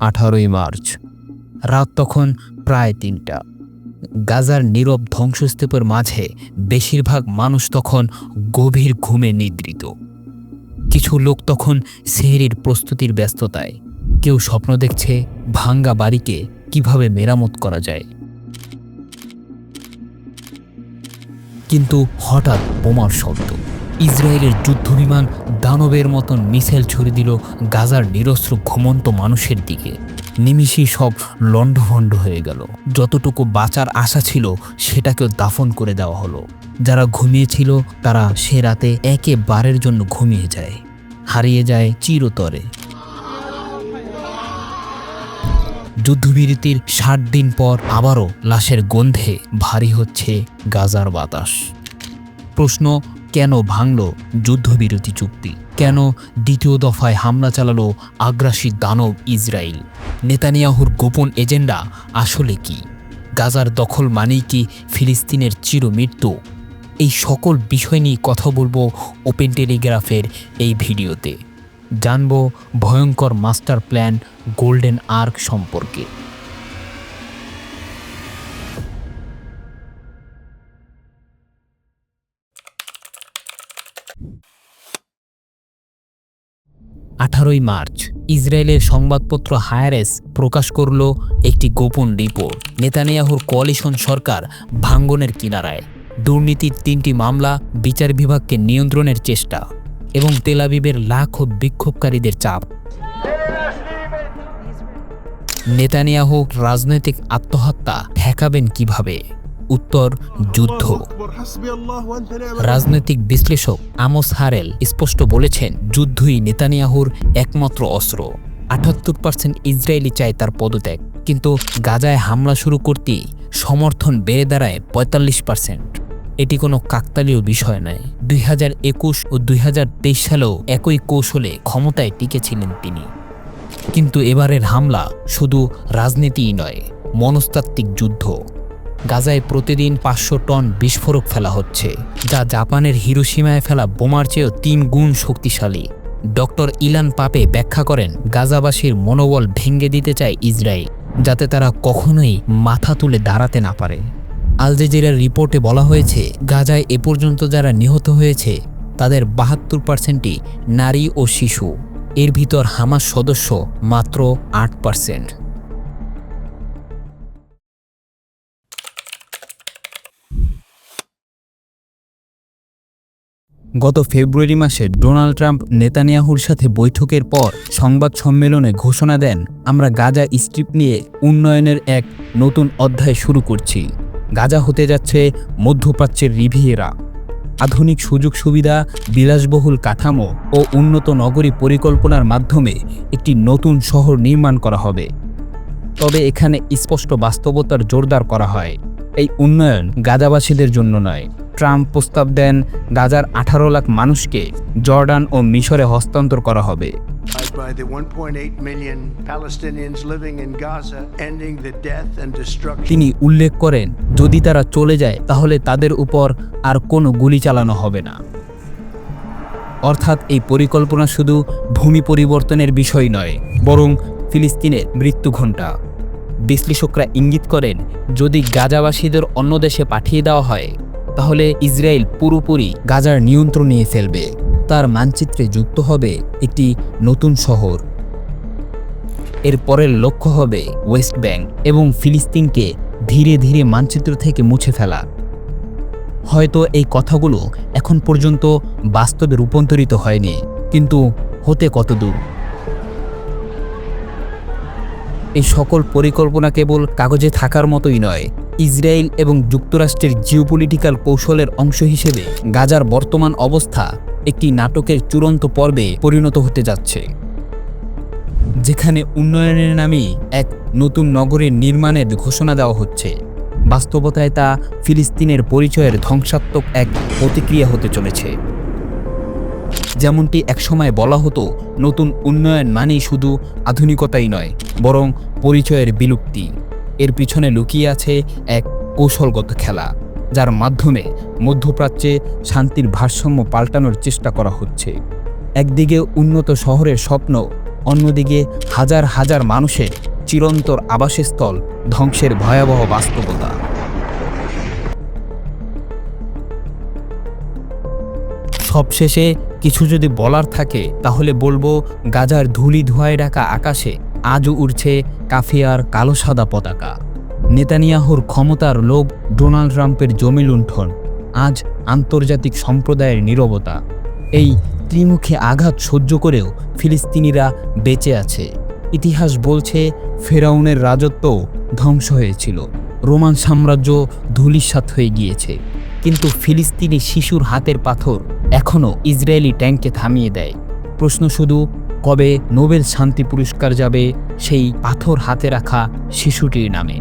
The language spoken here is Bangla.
আঠারোই মার্চ। রাত তখন প্রায় তিনটা। গাজার নীরব ধ্বংসস্তূপের মাঝে বেশিরভাগ মানুষ তখন গভীর ঘুমে নিদ্রিত। কিছু লোক তখন সেহরির প্রস্তুতির ব্যস্ততায়। কেউ স্বপ্ন দেখছে ভাঙ্গা বাড়িকে কীভাবে মেরামত করা যায়। কিন্তু হঠাৎ বোমার শব্দ। ইসরায়েলের যুদ্ধবিমান দানবের মতন মিসাইল ছুড়ে দিল গাজার নিরস্ত্র ঘুমন্ত মানুষের দিকে। নিমিষেই সব লণ্ডভণ্ড হয়ে গেল। যতটুকু বাঁচার আশা ছিল, সেটাকেও দাফন করে দেওয়া হলো। যারা ঘুমিয়েছিল, তারা সে রাতে একেবারের জন্য ঘুমিয়ে যায়। হারিয়ে যায় চিরতরে। যুদ্ধবিরতির ষাট দিন পর আবারও লাশের গন্ধে ভারী হচ্ছে গাজার বাতাস। প্রশ্ন কেন ভাঙল যুদ্ধবিরতি চুক্তি? কেন দ্বিতীয় দফায় হামলা চালালো আগ্রাসী দানব ইসরায়েল নেতানিয়াহুর গোপন এজেন্ডা আসলে কি? গাজার দখল মানেই কি ফিলিস্তিনের চিরমৃত্যু? এই সকল বিষয় নিয়ে কথা বলব ওপেন টেলিগ্রাফের এই ভিডিওতে। জানব ভয়ঙ্কর মাস্টার প্ল্যান গোল্ডেন আর্ক সম্পর্কে। আঠারোই মার্চ, ইসরায়েলের সংবাদপত্র হায়ারেস প্রকাশ করল একটি গোপন রিপোর্ট। নেতানিয়াহুর কোয়ালিশন সরকার ভাঙ্গনের কিনারায়। দুর্নীতির তিনটি মামলা বিচার বিভাগকে নিয়ন্ত্রণের চেষ্টা এবং তেলাবিবের লাখো বিক্ষোভকারীদের চাপ। নেতানিয়াহু রাজনৈতিক আত্মহত্যা ঠেকাবেন কীভাবে? উত্তর, যুদ্ধ। রাজনৈতিক বিশ্লেষক আমোস হারেল স্পষ্ট বলেছেন, যুদ্ধই নেতানিয়াহুর একমাত্র অস্ত্র। আটাত্তর পার্সেন্ট ইসরায়েলি চায় তার পদত্যাগ, কিন্তু গাজায় হামলা শুরু করতেই সমর্থন বেড়ে দাঁড়ায় পঁয়তাল্লিশ পার্সেন্ট এটি কোনো কাকতালীয় বিষয় নয়। দুই হাজার একুশ ও দুই হাজার তেইশ সালেও একই কৌশলে ক্ষমতায় টিকেছিলেন তিনি। কিন্তু এবারের হামলা শুধু রাজনীতিই নয়, মনস্তাত্ত্বিক যুদ্ধ। গাজায় প্রতিদিন পাঁচশো টন বিস্ফোরক ফেলা হচ্ছে, যা জাপানের হিরোসীমায় ফেলা বোমার চেয়েও তিন গুণ শক্তিশালী। ডক্টর ইলান পাপে ব্যাখ্যা করেন, গাজাবাসীর মনোবল ভেঙে দিতে চায় ইসরায়েল, যাতে তারা কখনোই মাথা তুলে দাঁড়াতে না পারে। আল জাজিরার রিপোর্টে বলা হয়েছে, গাজায় এ পর্যন্ত যারা নিহত হয়েছে, তাদের বাহাত্তর পার্সেন্টই নারী ও শিশু। এর ভিতর হামাস সদস্য মাত্র আট পার্সেন্ট। গত ফেব্রুয়ারি মাসে ডোনাল্ড ট্রাম্প নেতানিয়াহুর সাথে বৈঠকের পর সংবাদ সম্মেলনে ঘোষণা দেন, আমরা গাজা স্ট্রিপ নিয়ে উন্নয়নের এক নতুন অধ্যায় শুরু করছি। গাজা হতে যাচ্ছে মধ্যপ্রাচ্যের রিভিয়েরা। আধুনিক সুযোগ সুবিধা, বিলাসবহুল কাঠামো ও উন্নত নগরী পরিকল্পনার মাধ্যমে একটি নতুন শহর নির্মাণ করা হবে। তবে এখানে স্পষ্ট বাস্তবতার জোরদার করা হয়। এই উন্নয়ন গাজাবাসীদের জন্য নয়। ট্রাম্প প্রস্তাব দেন গাজার আঠারো লাখ মানুষকে জর্ডান ও মিশরে হস্তান্তর করা হবে। By the 1.8 million Palestinians living in Gaza, ending the death and destruction. তিনি উল্লেখ করেন যদি তারা চলে যায় তাহলে তাদের উপর আর কোনো গুলি চালানো হবে না। অর্থাৎ এই পরিকল্পনা শুধু ভূমি পরিবর্তনের বিষয় নয় বরং ফিলিস্তিনের মৃত্যু ঘণ্টা। বিশ্লেষকরা ইঙ্গিত করেন যদি গাজাবাসীদের অন্য দেশে পাঠিয়ে দেওয়া হয় তাহলে ইসরায়েল পুরোপুরি গাজার নিয়ন্ত্রণ নিয়ে ফেলবে। তার মানচিত্রে যুক্ত হবে একটি নতুন শহর। এর পরের লক্ষ্য হবে ওয়েস্ট ব্যাংক এবং ফিলিস্তিনকে ধীরে ধীরে মানচিত্র থেকে মুছে ফেলা। হয়তো এই কথাগুলো এখন পর্যন্ত বাস্তবে রূপান্তরিত হয়নি, কিন্তু হতে কত দূর এই সকল পরিকল্পনা কেবল কাগজে থাকার মতোই নয়, ইসরায়েল এবং যুক্তরাষ্ট্রের জিওপলিটিক্যাল কৌশলের অংশ হিসেবে গাজার বর্তমান অবস্থা একটি নাটকের চূড়ান্ত পর্বে পরিণত হতে যাচ্ছে, যেখানে উন্নয়নের নামে এক নতুন নগরের নির্মাণের ঘোষণা দেওয়া হচ্ছে। বাস্তবতায় তা ফিলিস্তিনের পরিচয়ের ধ্বংসাত্মক এক প্রতিক্রিয়া হতে চলেছে। যেমনটি একসময় বলা হতো, নতুন উন্নয়ন মানেই শুধু আধুনিকতাই নয়, বরং পরিচয়ের বিলুপ্তি। এর পিছনে লুকিয়ে আছে এক কৌশলগত খেলা, যার মাধ্যমে মধ্যপ্রাচ্যে শান্তির ভারসাম্য পাল্টানোর চেষ্টা করা হচ্ছে। একদিকে উন্নত শহরের স্বপ্ন, অন্যদিকে হাজার হাজার মানুষের চিরন্তর আবাসস্থল ধ্বংসের ভয়াবহ বাস্তবতা। সবশেষে কিছু যদি বলার থাকে, তাহলে বলব গাজার ধুলি ধোঁয়ায় ঢাকা আকাশে আজও উড়ছে কাফিয়ার কালো সাদা পতাকা। নেতানিয়াহুর ক্ষমতার লোভ ডোনাল্ড ট্রাম্পের জমি লুণ্ঠন, আজ আন্তর্জাতিক সম্প্রদায়ের নীরবতা। এই ত্রিমুখী আঘাত সহ্য করেও ফিলিস্তিনিরা বেঁচে আছে। ইতিহাস বলছে ফেরাউনের রাজত্ব ধ্বংস হয়েছিল। রোমান সাম্রাজ্য ধূলিসাৎ হয়ে গিয়েছে। কিন্তু ফিলিস্তিনি শিশুর হাতের পাথর এখনও ইসরায়েলি ট্যাঙ্কে থামিয়ে দেয়। প্রশ্ন শুধু, কবে নোবেল শান্তি পুরস্কার যাবে সেই পাথর হাতে রাখা শিশুটির নামে?